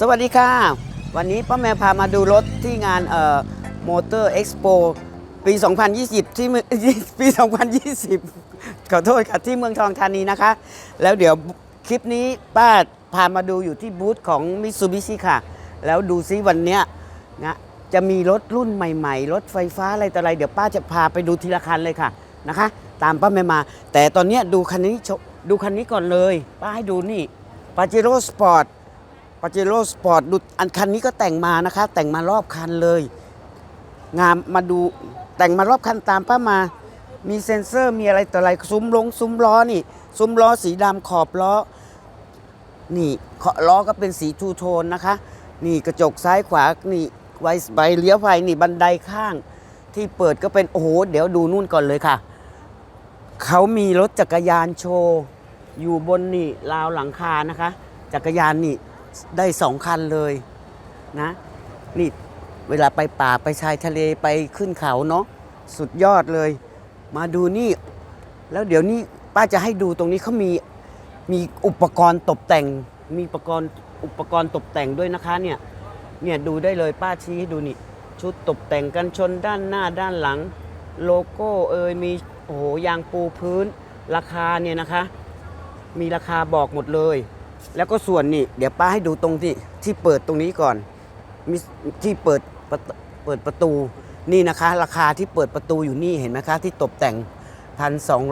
สวัสดีค่ะ วันนี้ป้าแมวพามาดูรถที่งานเอ่อมอเตอร์เอ็กซ์โปปี 2020 ที่เมืองปี 2020 ขอโทษค่ะที่เมืองทองธานีนะคะ แล้วเดี๋ยวคลิปนี้ป้าพามาดูอยู่ที่บูธของมิซูบิชิค่ะ แล้วดูซิวันเนี้ยนะจะมีรถรุ่นใหม่ๆ รถไฟฟ้าอะไรต่ออะไร เดี๋ยวป้าจะพาไปดูทีละคันเลยค่ะนะคะ ตามป้าแมวมา แต่ตอนเนี้ยดูคันนี้ดูคันนี้ก่อนเลย ป้าให้ดูนี่ปาเจโร่สปอร์ต ปาเจโร่สปอร์ตดูอันคันนี้ก็แต่งมานะคะ แต่งมารอบคันเลย งามมาดูแต่งมารอบคันตามป้ามา มีเซ็นเซอร์มีอะไรต่ออะไรซุ้มลงซุ้มล้อนี่ ซุ้มล้อสีดำขอบล้อ นี่ขอบล้อก็เป็นสีทูโทนนะคะ นี่กระจกซ้ายขวานี่ไวใบเลี้ยวไฟนี่บันไดข้าง ที่เปิดก็เป็นโอ้โหเดี๋ยวดูนู่นก่อนเลยค่ะ เขามีรถจักรยานโชว์ อยู่บนนี่ราวหลังคานะคะ จักรยานนี่ ได้สองคันเลยนะนี่เวลาไปป่าไปชายทะเลไปขึ้นเขาเนาะสุดยอดเลย มาดูนี่ แล้วเดี๋ยวนี้ป้าจะให้ดูตรงนี้เขามีมีอุปกรณ์ตกแต่ง มีอุปกรณ์อุปกรณ์ตกแต่งด้วยนะคะเนี่ยเนี่ยดูได้เลยป้าชี้ให้ดูนี่ ชุดตกแต่งกันชนด้านหน้าด้านหลัง โลโก้เอยมีโอ้โหยางปูพื้น ราคาเนี่ยนะคะ มีราคาบอกหมดเลย แล้วก็ส่วนนี่เดี๋ยวป้าให้ดูตรงที่ที่เปิดตรงนี้ก่อนมีที่เปิดปเปิดประตูนี่นะคะ ราคาที่เปิดประตูอยู่นี่เห็นไหมคะ ที่ตกแต่งพันสอง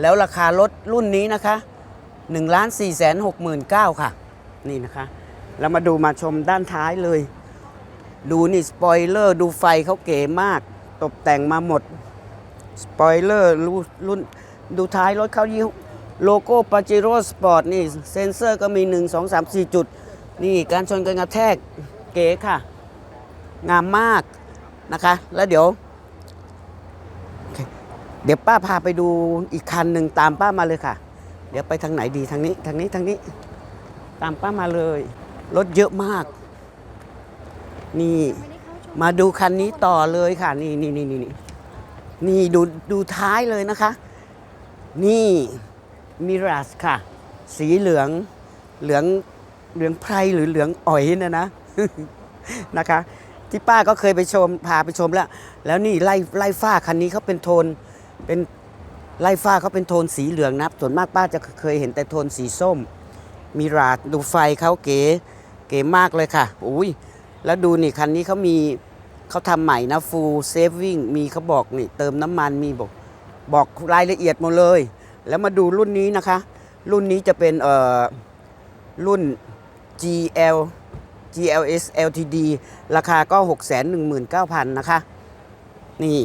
แล้วราคารถรุ่นนี้นะคะ1นึ่งล้านสี่แสนหกหมื่นเก้าค่ะ นี่นะคะแล้วมาดูมาชมด้านท้ายเลย ดูนี่สปอยเลอร์ดูไฟเขาเก๋มาก ตกแต่งมาหมดสปอยเลอร์รุ่นดูท้ายรถเขายี่ โลโก้ปาจิโร่สปอร์ตนี่เซนเซอร์ก็มี 1 2 3 4 จุด นี่การชนกันกระแทกเก๋ค่ะ งามมากนะคะ แล้วเดี๋ยวเคเดี๋ยวป้าพาไปดูอีกคันหนึ่งตามป้ามาเลยค่ะ เดี๋ยวไปทางไหนดีทางนี้ทางนี้ทางนี้ ตามป้ามาเลย รถเยอะมาก นี่มาดูคันนี้ต่อเลยค่ะ นี่นี่นี่นี่นี่นี่ดูดูท้ายเลยนะคะ นี่ มิราสค่ะ สีเหลืองเหลืองเหลืองไพรหรือเหลืองอ่อยนะนะนะคะ ที่ป้าก็เคยไปชมพาไปชมแล้ว แล้วนี่ไล่ไล่ฝ้าคันนี้เขาเป็นโทนเป็นไล่ฝ้าเขาเป็นโทนสีเหลืองนะส่วนมากป้าจะเคยเห็นแต่โทนสีส้มมิราสดูไฟเขาเก๋เก๋มากเลยค่ะอุ้ยแล้วดูนี่คันนี้เขามีเขาทำใหม่นะ full saving มีเขาบอกนี่เติมน้ำมันมีบอก บอกรายละเอียดหมดเลย แล้วมาดูรุ่นนี้นะคะ รุ่นนี้จะเป็นเอ่อรุ่น GL GLS LTD ราคาก็ 619,000 นะคะ นี่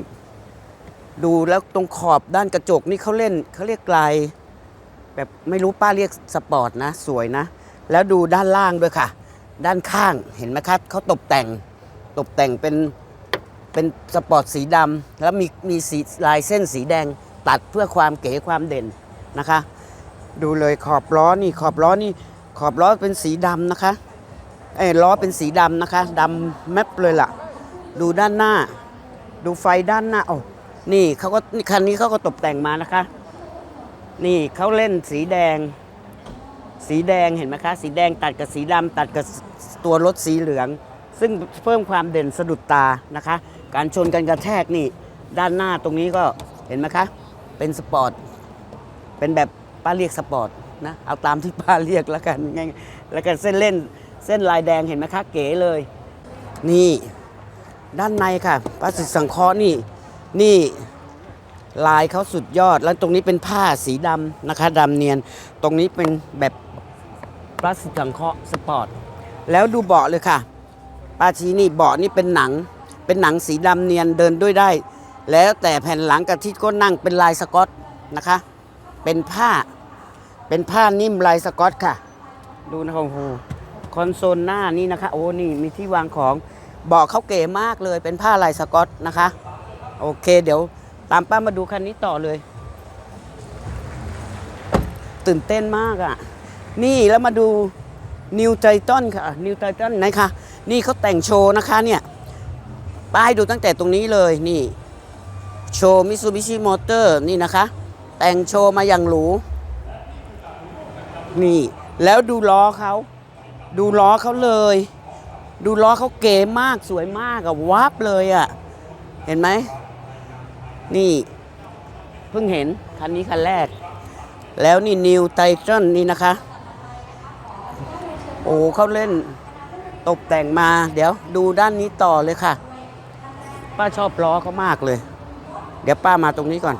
ดูแล้วตรงขอบด้านกระจกนี่เขาเล่นเขาเรียกลายแบบไม่รู้ป้าเรียกสปอร์ตนะ สวยนะ แล้วดูด้านล่างด้วยค่ะ ด้านข้างเห็นไหมครับเขาตกแต่งตกแต่งเป็นเป็นสปอร์ตสีดำแล้วมีมีสีลายเส้นสีแดง ตัดเพื่อความเก๋ความเด่นนะคะ ดูเลยขอบล้อนี่ขอบล้อนี่ขอบล้อเป็นสีดำนะคะเอ้ล้อเป็นสีดำนะคะดำแมปเลยล่ะ ดูด้านหน้า ดูไฟด้านหน้าโอ้นี่เขาก็คันนี้เขาก็ตกแต่งมานะคะ นี่เขาเล่นสีแดง สีแดงเห็นไหมคะ สีแดงตัดกับสีดำตัดกับตัวรถสีเหลือง ซึ่งเพิ่มความเด่นสะดุดตานะคะ การชนกันกระแทกนี่ ด้านหน้าตรงนี้ก็เห็นไหมคะ เป็นสปอร์ต เป็นแบบป้าเรียกสปอร์ตนะ เอาตามที่ป้าเรียกแล้วกันง่ายๆแล้วกันเส้นเล่นเส้นลายแดงเห็นไหมคะเก๋เลย นี่ด้านในค่ะพลาสติสังเคราะห์นี่นี่ลายเขาสุดยอด แล้วตรงนี้เป็นผ้าสีดำนะคะดำเนียน ตรงนี้เป็นแบบพลาสติสังเคราะห์สปอร์ต แล้วดูเบาะเลยค่ะปาชีนี่เบาะนี่เป็นหนัง เป็นหนังสีดำเนียนเดินด้วยได้ แล้วแต่แผ่นหลังกับที่ก้นนั่งเป็นลายสกอตนะคะ เป็นผ้า เป็นผ้านิ่มลายสกอตค่ะ ดูนะครับโอ้โหคอนโซลหน้านี่นะคะ โอ้ นี่มีที่วางของเบาะเขาเก๋มากเลย เป็นผ้าลายสกอตนะคะ โอเค เดี๋ยวตามป้ามาดูคันนี้ต่อเลย ตื่นเต้นมากอะ่ะ นี่แล้วมาดูนิวไ i ตันค่ะนิวไ i ตันไหนคะ นี่เขาแต่งโชว์นะคะเนี่ย ป้ายดูตั้งแต่ตรงนี้เลยนี่ โชว์มิซูบิชิมอเตอร์นี่นะคะ แต่งโชว์มาอย่างหรู นี่ แล้วดูล้อเขา ดูล้อเขาเลย ดูล้อเขาเก๋มากสวยมากอะวับเลยอะเห็นไหม นี่ เพิ่งเห็น คันนี้คันแรก แล้วนี่นิวไททันนี่นะคะ โอ้เขาเล่นตกแต่งมา เดี๋ยวดูด้านนี้ต่อเลยค่ะ ป้าชอบล้อเขามากเลย เดี๋ยวป้ามาตรงนี้ก่อน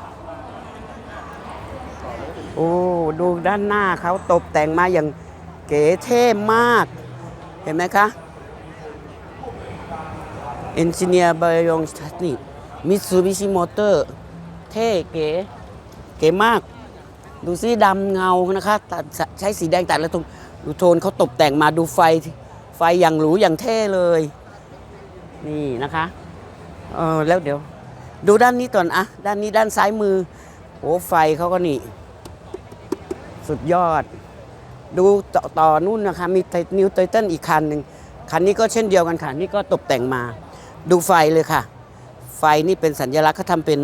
โอ้ ดูด้านหน้าเขาตกแต่งมาอย่างเก๋เท่มาก เห็นไหมคะเอนจิเนียร์บายองสตันี่มิตซูบิชิมอเตอร์เท่เก๋เก๋มาก ดูซิดำเงานะคะตัดใช้สีแดงตัดแล้วตรงดูโทนเขาตกแต่งมาดูไฟไฟอย่างหรูอย่างเท่เลย นี่นะคะ เออแล้วเดี๋ยว ดูด้านนี้ก่อนอะด้านนี้ด้านซ้ายมือโอ้ไฟเขาก็นี่ สุดยอด ดูต่อตอนู่นนะคะมีนิวไททันอีกคันหนึ่งคันนี้ก็เช่นเดียวกันค่ะนี่ก็ตกแต่งมา ดูไฟเลยค่ะ ไฟนี่เป็นสัญลักษณ์เขาทำเป็น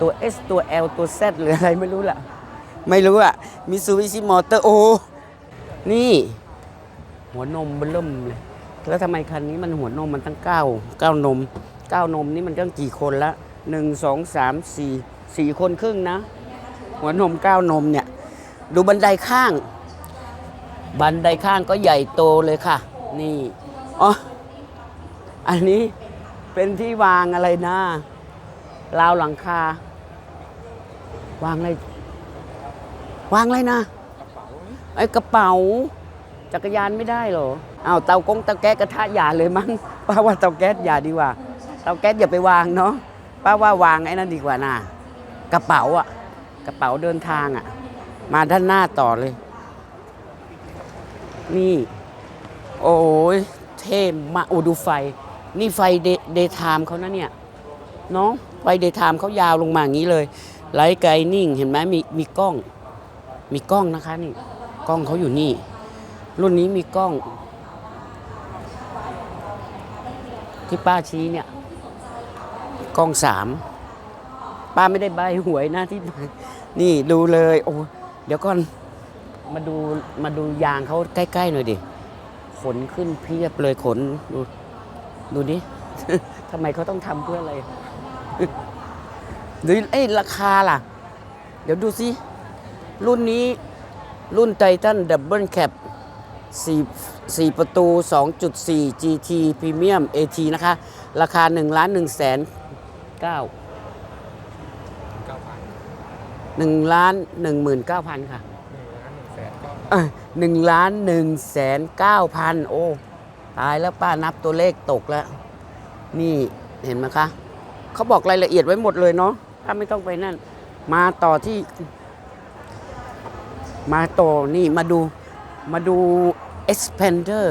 ตัว S ตัว L ตัว Z หรืออะไรไม่รู้ล่ะ ไม่รู้อะมิซูบิชิมอเตอร์โอ้นี่ หัวนมเบิ่มเลย แล้วทำไมคันนี้มันหัวนมมันตั้งเก้าเก้านม เก้านมนี่มันตั้งกี่คนละหนึ่งสองสามสี่สี่คนครึ่งนะ หัวนมเก้านมเนี่ย ดูบันไดข้าง บันไดข้างก็ใหญ่โตเลยค่ะ นี่อ๋ออันนี้เป็นที่วางอะไรนะราวหลังคา วางอะไรวางอะไรนะไอ้กระเป๋า จักรยานไม่ได้เหรออ้าวเตากงเตาแก๊สกระทะอย่าเลยมั้งป้าว่าเตาแก๊สอย่าดีกว่า เตาแก๊สอย่าไปวางเนาะป้าว่าวางไอ้นั่นดีกว่าน่ะกระเป๋าอะกระเป๋าเดินทางอะมาด้านหน้าต่อเลย นี่ โอ้ยเท่มาโอ้ดูไฟ นี่ไฟเดย์ไทม์เขานะเนี่ยเนาะไฟเดย์ไทม์เขายาวลงมาอย่างนี้เลยไลท์ไกนิ่งเห็นไหมมีมีกล้อง มีกล้องนะคะนี่กล้องเขาอยู่นี่ รุ่นนี้มีกล้อง ที่ป้าชี้เนี่ย กองสามป้าไม่ได้ใบหวยนะที่ นี่ดูเลย โอ้เดี๋ยวก่อนมาดูมาดูยางเขาใกล้ๆหน่อยดิขนขึ้นเพียบเลยขนดูดูนี้ทำไมเขาต้องทำเพื่ออะไรหรือไอ้ราคาล่ะ เดี๋ยวดูสิ รุ่นนี้รุ่นไททันดับเบิลแคปสี่สี่ประตู 2.4 GT พรีเมียม AT นะคะ ราคา 1 1 9 0 0 0 เก้าหนึ่งล้านหนึ่งหมื่นเก้าพันค่ะหนึ่งล้านหนึ่งแสนเก้าพันโอ้ ตายแล้วป้านับตัวเลขตกแล้ว นี่เห็นไหมคะ เขาบอกรายละเอียดไว้หมดเลยเนาะถ้าไม่ต้องไปนั่น มาต่อที่ มาต่อนี่มาดูมาดู expander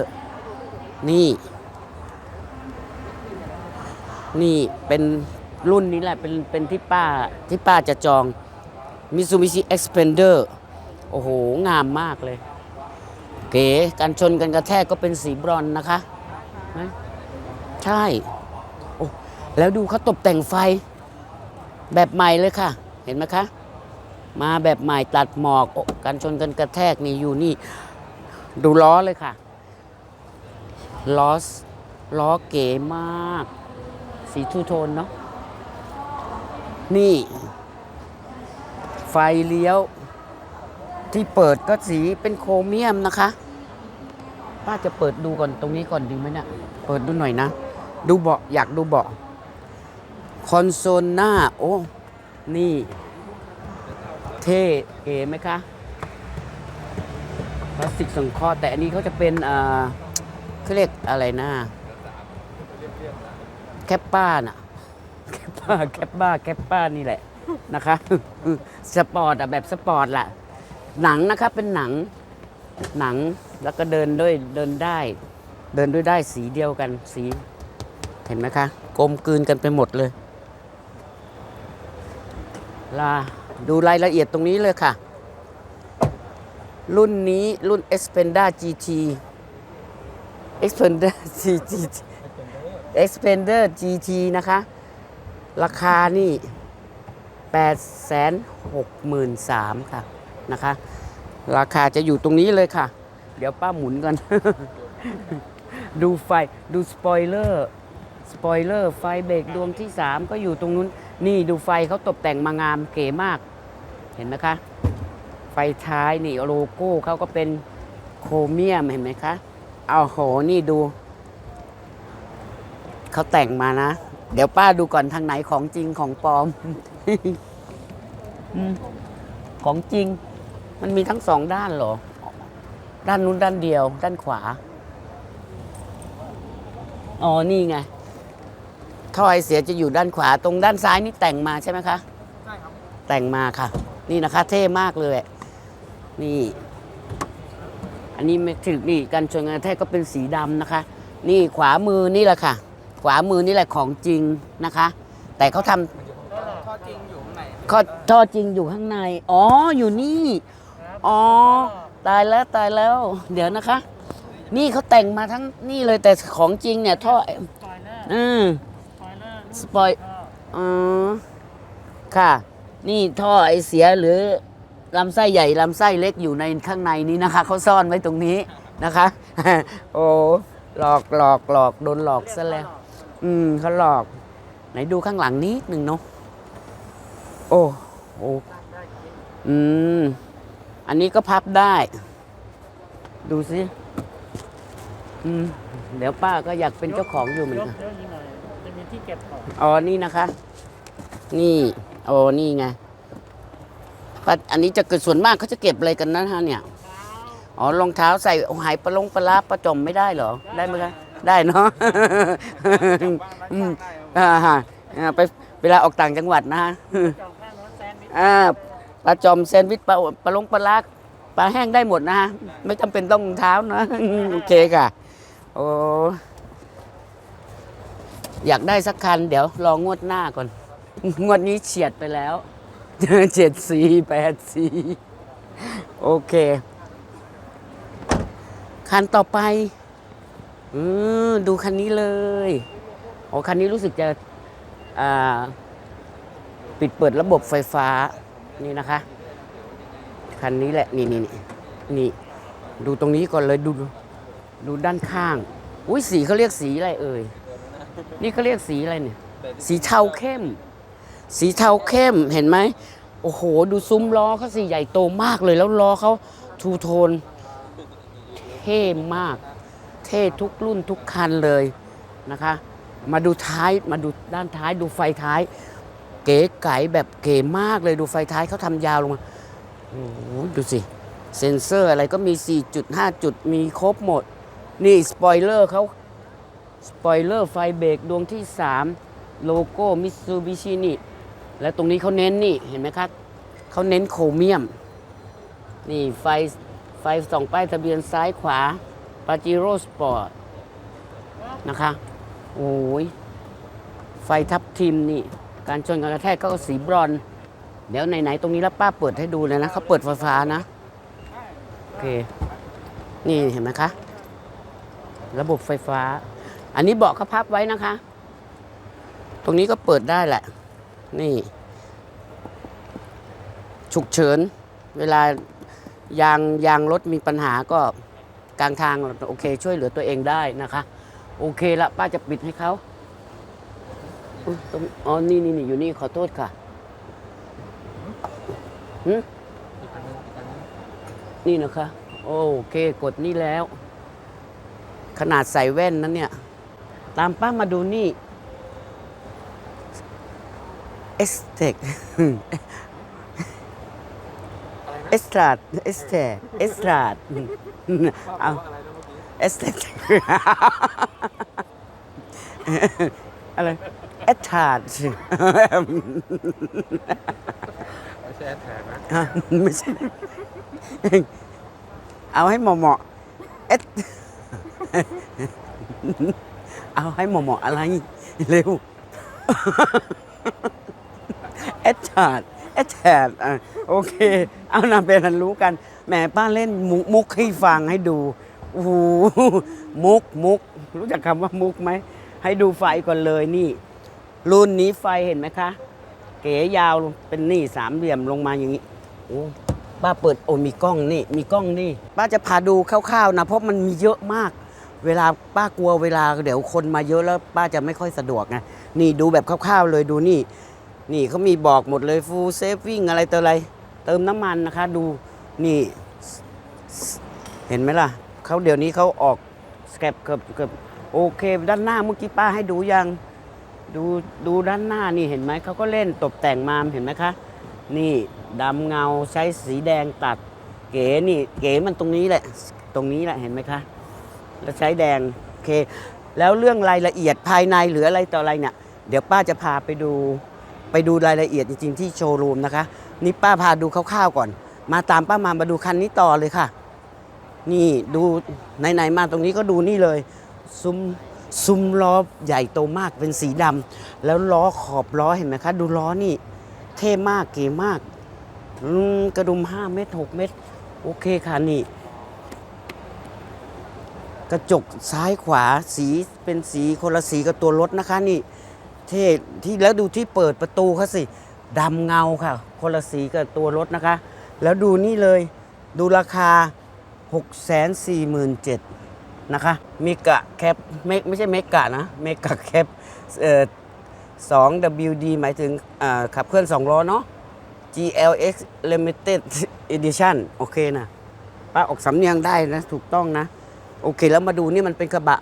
นี่ นี่เป็น รุ่นนี้แหละเป็นเป็นที่ป้าที่ป้าจะจอง Mitsubishi Expander โอ้โห งามมากเลย เก๋การชนกันกระแทกก็เป็นสีบรอนนะคะนะใช่โอ้แล้วดูเขาตกแต่งไฟ แบบใหม่เลยค่ะ เห็นไหมคะ มาแบบใหม่ตัดหมอกอการชนกันกระแทกนี่อยู่นี่ ดูล้อเลยค่ะ ล้อสล้อเก๋มาก สีทูโทนเนาะ นี่ ไฟเลี้ยว ที่เปิดก็สีเป็นโครเมียมนะคะ ป้าจะเปิดดูก่อนตรงนี้ก่อนดีไหมเนะี่ยเปิดดูหน่อยนะ ดูเบาะอยากดูเบาะคอนโซลหน้า โอ้ นี่ เท่เก๋ไหมคะพลาสติกสังเคราะห์แต่อันนี้เขาจะเป็นอ่าเขาเรียกอะไรนะ แคปป้าน่ะ ป้าแคปป้าแคปป้านี่แหละนะคะ สปอร์ตอะแบบสปอร์ตล่ะ หนังนะคะเป็นหนังหนังแล้วก็เดินด้วยเดินได้ เดินด้วยได้สีเดียวกันสีเห็นไหมคะกลมกลืนกันไปหมดเลยลาดูรายละเอียดตรงนี้เลยค่ะ รุ่นนี้รุ่น Xpander GT Xpander GT Xpander GT นะคะ ราคานี่8 6 3 0 0ค่ะนะคะ ราคาจะอยู่ตรงนี้เลยค่ะ เดี๋ยวป้าหมุนกัน ดูไฟดูสปอยเลอร์สปอยเลอร์ไฟเบรกดวงที่ 3 ก็อยู่ตรงนู้น นี่ดูไฟเขาตกแต่งมางามเก๋มาก เห็นไหมคะ ไฟท้ายนี่โลโก้เขาก็เป็นโครเมียมเห็นไหมคะ เอาโหนี่ดู เขาแต่งมานะ เดี๋ยวป้าดูก่อนทางไหนของจริงของปลอมอืมของจริง มันมีทั้งสองด้านเหรอ ด้านนู้นด้านเดียว ด้านขวา อ๋อ นี่ไงท่อไอเสียจะอยู่ด้านขวา ตรงด้านซ้ายนี่แต่งมาใช่ไหมคะ ใช่ครับ แต่งมาค่ะ นี่นะคะ เท่มากเลย นี่ อันนี้ไม่ถึงนี่กันชนกันกระแทกก็เป็นสีดำนะคะ นี่ขวามือนี่แหละค่ะ ขวามือนี่แหละของจริงนะคะ แต่เขาทำข้อจริงอยู่ข้างในข้อท่อจริงอยู่ข้างใน อ๋ออยู่นี่ อ๋อ ตายแล้วตายแล้ว เดี๋ยวนะคะ นี่เขาแต่งมาทั้งนี่เลยแต่ของจริงเนี่ยท่อสปอยเลอร์อืมสปอยเลอร์สปอย อ๋อ ค่ะ นี่ท่อไอเสียหรือลำไส้ใหญ่ลำไส้เล็กอยู่ในข้างในนี้นะคะเขาซ่อนไว้ตรงนี้นะคะ โอ้หลอกหลอกหลอกโดนหลอกซะแล้ว อืมเขาหลอก ไหนดูข้างหลังนิดหนึ่งเนาะโอ้โอ้อืม อันนี้ก็พับได้ ดูสิอืม เดี๋ยวป้าก็อยากเป็นเจ้าของอยู่เหมือนกันยอะนิดหน่อยจะมีที่เก็บของอ๋อนี่นะคะ นี่โอ้นี่ไงป้าอันนี้จะเกิดส่วนมากเขาจะเก็บอะไรกันนะฮะเนี่ย อ๋อรองเท้าใส่หายปลาลงปลาร้าปลาจอมไม่ได้เหรอ ได้ไหมคะ ได้เนาะอืมอ่าฮะอ่าไปเวลาออกต่างจังหวัดนะฮะจองข้างโน้นแซนด์วิชอ่าปลาจอมแซนด์วิชปลาปลาลงปลาลักปลาแห้งได้หมดนะฮะไม่จำเป็นต้องรองเท้านะโอเคค่ะโอ้อยากได้สักคัน เดี๋ยวรองวดหน้าก่อน งวดนี้เฉียดไปแล้วเจ็ดสี่แปดสี่โอเค คันต่อไป อืมดูคันนี้เลยโอ้คันนี้รู้สึกจะอ่าปิดเปิดระบบไฟฟ้านี่นะคะ คันนี้แหละ นี่นี่นี่นี่ ดูตรงนี้ก่อนเลยดูดูด้านข้าง อุ้ยสีเขาเรียกสีอะไรเอ่ยนี่เขาเรียกสีอะไรเนี่ย สีเทาเข้ม สีเทาเข้มเห็นไหมโอ้โห ดูซุ้มล้อเขาสีใหญ่โตมากเลยแล้วล้อเขาทูโทนเท่มาก เท่ทุกรุ่นทุกคันเลยนะคะ มาดูท้ายมาดูด้านท้ายดูไฟท้าย เก๋ไก๋แบบเก๋มากเลยดูไฟท้ายเขาทำยาวลงมาโอ้โหดูสิ เซ็นเซอร์อะไรก็มี4จุด5จุดมีครบหมด นี่สปอยเลอร์เขาสปอยเลอร์ไฟเบรกดวงที่ 3 โลโก้มิตซูบิชินี่และตรงนี้เขาเน้นนี่เห็นไหมครับเขาเน้นโครเมียม นี่ไฟไฟส่องป้ายทะเบียนซ้ายขวา ปาจิโร่สปอร์ตนะคะ โอ้ย ไฟทับทิมนี่ การชนกันกระแทกก็สีบรอน เดี๋ยวไหนๆตรงนี้แล้วป้าเปิดให้ดูเลยนะเขาเปิดไฟฟ้านะ โอเค นี่เห็นไหมคะ ระบบไฟฟ้า อันนี้เบาะเขาพับไว้นะคะ ตรงนี้ก็เปิดได้แหละ นี่ ฉุกเฉิน เวลายางยางรถมีปัญหาก็ กลางทางโอเค ช่วยเหลือตัวเองได้นะคะ โอเคละป้าจะปิดให้เขาตรงอ๋อนี่นี่นี่อยู่นี่ขอโทษค่ะหึนี่นะคะ โอเคกดนี่แล้ว ขนาดใส่แว่นนั้นเนี่ย ตามป้ามาดูนี่เอสเทค เอสตราดเอสเทเอสตราดเอาเอสเทคอะไรเอสตราดไม่ใช่แอดแทนนะอะไม่ใช่เอาให้เหมาะเหมาะเอ็ดเอาให้เหมาะเหมาะอะไรเร็วเอ็ดชาดเอ็ดแชดอะโอเค เอานำเป็นอันรู้กันแหมป้าเล่นมุกมุกให้ฟังให้ดูโอ้โหมุกมุก รู้จักคำว่ามุกไหม ให้ดูไฟก่อนเลยนี่ รุ่นนี้ไฟเห็นไหมคะ เก๋ยาวเป็นนี่สามเหลี่ยมลงมาอย่างนี้โอ้ป้าเปิดโอ้มีกล้องนี่ มีกล้องนี่ ป้าจะพาดูคร่าวๆนะ เพราะมันมีเยอะมาก เวลาป้ากลัวเวลาเดี๋ยวคนมาเยอะแล้วป้าจะไม่ค่อยสะดวกไงนี่ดูแบบคร่าวๆเลยดูนี่ นี่เขามีบอกหมดเลย full saving อะไรต่ออะไร เติมน้ำมันนะคะ ดูนี่เห็นไหมล่ะเขาเดี๋ยวนี้เขาออกสแคปเกือบเกือบโอเค ด้านหน้าเมื่อกี้ป้าให้ดูยังดูดูด้านหน้านี่เห็นไหมเขาก็เล่นตกแต่งมามเห็นไหมคะ นี่ดำเงาใช้สีแดงตัด เก๋นี่เก๋มันตรงนี้แหละ ตรงนี้แหละเห็นไหมคะ แล้วใช้แดงโอเค แล้วเรื่องรายละเอียดภายในหรืออะไรต่ออะไรเนี่ยเดี๋ยวป้าจะพาไปดูไปดูรายละเอียดจริงๆที่โชว์รูมนะคะ นี่ป้าพาดูคร่าวๆก่อน มาตามป้ามามาดูคันนี้ต่อเลยค่ะ นี่ดูไหนๆมาตรงนี้ก็ดูนี่เลย ซุ้มซุ้มล้อใหญ่โตมากเป็นสีดำแล้วล้อขอบล้อเห็นไหมคะ ดูล้อนี่ เท่มากเก๋มากมกระดุม 5 เมตร 6 เมตร โอเคค่ะนี่ กระจกซ้ายขวาสีเป็นสีคนละสีกับตัวรถนะคะนี่ เท่ที่แล้วดูที่เปิดประตูเขาสิดำเงาค่ะ คนละสีกับตัวรถนะคะ แล้วดูนี่เลยดูราคา 6 4 7 0 0 0นะคะเมกะแคปไม่ไม่ใช่เมกะนะเมกะแคปเอ่อ 2 WD หมายถึงขับเคลื่อน 2 ล้อเนาะ GLX Limited Edition โอเคนะป้าออกสำเนียงได้นะถูกต้องนะ โอเคแล้วมาดูนี่มันเป็นกระบะ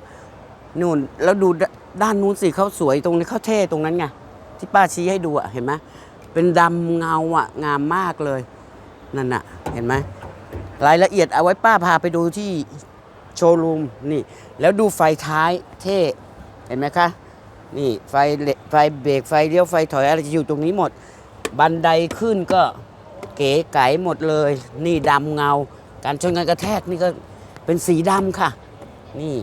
นู่นแล้วดูดด้านนู้นสิเขาสวยตรงนี้เขาเท่ตรงนั้นไงที่ป้าชี้ให้ดูอะเห็นไหม เป็นดำเงาอะงามมากเลย นั่นน่ะ เห็นไหมรายละเอียดเอาไว้ป้าพาไปดูที่โชว์รูมนี่ แล้วดูไฟท้ายเท่เห็นไหมคะ นี่ไฟเลไฟเบรกไฟเลี้ยวไฟถอยอะไรจะอยู่ตรงนี้หมด บันไดขึ้นก็เก๋ไก๋หมดเลย นี่ดำเงา การชนกันกระแทกนี่ก็เป็นสีดำค่ะ นี่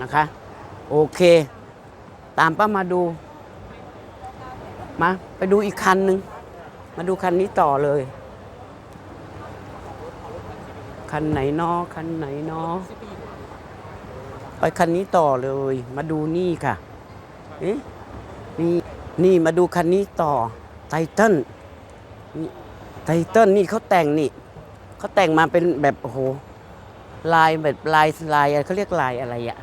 นะคะ โอเค ตามป้ามาดู มา ไปดูอีกคันหนึ่ง มาดูคันนี้ต่อเลย คันไหนนอคันไหนนอไปคันนี้ต่อเลย มาดูนี่ค่ะเอ๊ะนี่นี่มาดูคันนี้ต่อไททันนี่ไททันนี่เขาแต่งนี่เขาแต่งมาเป็นแบบโอ้โหลายแบบลายลายอะไรเขาเรียกลายอะไรอะ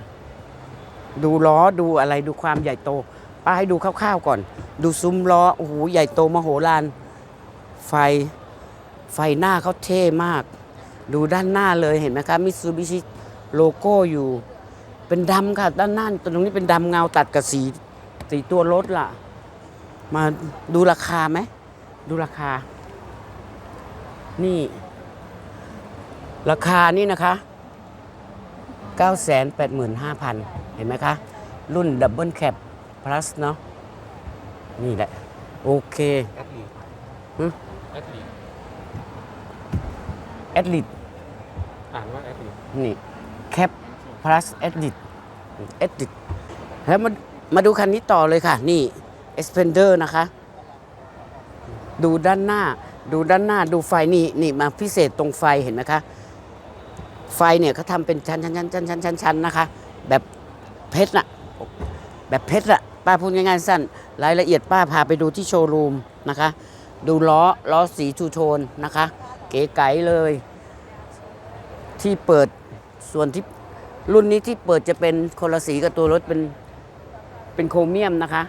ดูล้อดูอะไรดูความใหญ่โตป้าให้ดูคร่าวๆก่อน ดูซุ้มล้อโอ้โหใหญ่โตมโหฬาร ไฟ ไฟหน้าเขาเท่มาก ดูด้านหน้าเลยเห็นไหมคะมิ t ซูบิชิโลโก้อยู่ เป็นดำค่ะ ด้านหน้าตรงนี้เป็นดำเงาตัดกับสีสีตัวรถล่ะ มาดูราคาไหม ดูราคา นี่ ราคานี่นะคะ 985,000 เห็นไหมคะ รุ่นดับเบิลแคปพลัสเนาะนี่แหละ โอเคแอดลีด หึ แอดลีด แอดลิตอ่านว่าแอดลีดนี่แคป plus edit edit แล้วมามาดูคันนี้ต่อเลยค่ะ นี่ Expander นะคะ ดูด้านหน้า ดูด้านหน้าดูไฟนี่นี่มาพิเศษตรงไฟเห็นไหมคะ ไฟเนี่ยเขาทำเป็นชั้นชั้นชั้นชั้นชั้นชั้นชั้นนะคะ แบบเพชรน่ะแบบเพชรอะป้าพูดง่ายๆสั้น รายละเอียดป้าพาไปดูที่โชว์รูมนะคะ ดูล้อล้อสีทูโทนนะคะ เก๋ไก๋เลย ที่เปิดส่วนที่รุ่นนี้ที่เปิดจะเป็นคนละสีกับตัวรถเป็นเป็นโครเมียมนะคะ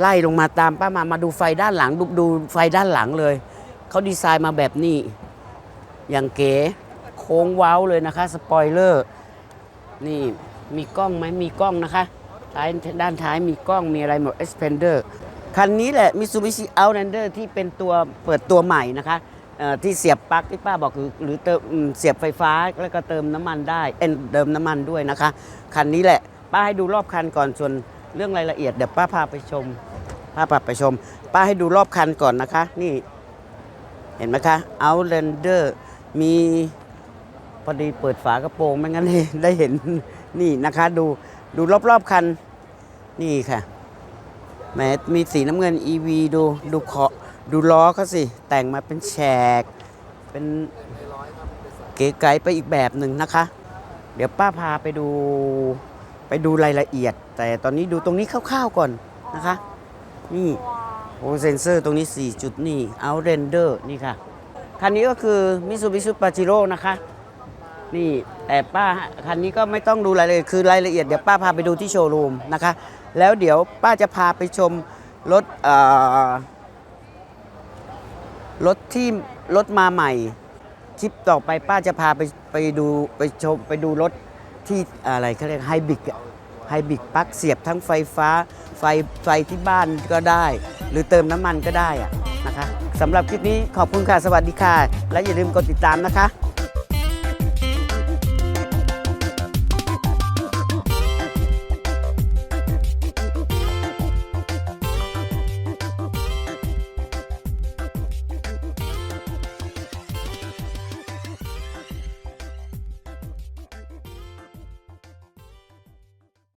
ไล่ลงมาตามป้ามามาดูไฟด้านหลังดูดูไฟด้านหลังเลย เขาดีไซน์มาแบบนี้ อย่างเก๋โค้งเว้าเลยนะคะ สปอยเลอร์ นี่มีกล้องไหมมีกล้องนะคะท้ายด้านท้ายมีกล้องมีอะไรหมด Expander คันนี้แหละ Mitsubishi Outlander ที่เป็นตัวเปิดตัวใหม่นะคะ ที่เสียบปลั๊กที่ป้าบอกคือหรือเติมเสียบไฟฟ้าแล้วก็เติมน้ำมันได้เอ็นเติมน้ำมันด้วยนะคะ คันนี้แหละ ป้าให้ดูรอบคันก่อนส่วนเรื่องรายละเอียดเดี๋ยวป้าพาไปชมป้าพาไปชม ป้าให้ดูรอบคันก่อนนะคะ นี่ เห็นไหมคะ Outlander มีพอดีเปิดฝากระโปรงไม่งั้นได้เห็นนี่นะคะ ดูดูรอบๆคันนี่ค่ะแหมมีสีน้ำเงิน EV ดูดูเคาะ ดูล้อเขาสิ แต่งมาเป็นแฉก เป็นเก๋ไก๋ไปอีกแบบหนึ่งนะคะ เดี๋ยวป้าพาไปดูไปดูรายละเอียด แต่ตอนนี้ดูตรงนี้คร่าวๆก่อนนะคะ นี่โอเซนเซอร์ตรงนี้ 4 จุดนี่เอาเรนเดอร์นี่ค่ะ คันนี้ก็คือมิซูบิชิปาจิโร่นะคะ นี่แต่ป้าคันนี้ก็ไม่ต้องดูรายละเอียดคือรายละเอียดเดี๋ยวป้าพาไปดูที่โชว์รูมนะคะ แล้วเดี๋ยวป้าจะพาไปชมรถเอ่อ รถที่รถมาใหม่ทริปต่อไปป้าจะพาไปไปดูไปชมไปดูรถที่อะไรเขาเรียกไฮบริกไฮบริกปลั๊กเสียบทั้งไฟฟ้า ไฟไฟที่บ้านก็ได้ หรือเติมน้ำมันก็ได้อะนะคะสำหรับคลิปนี้ขอบคุณค่ะ สวัสดีค่ะ และอย่าลืมกดติดตามนะคะ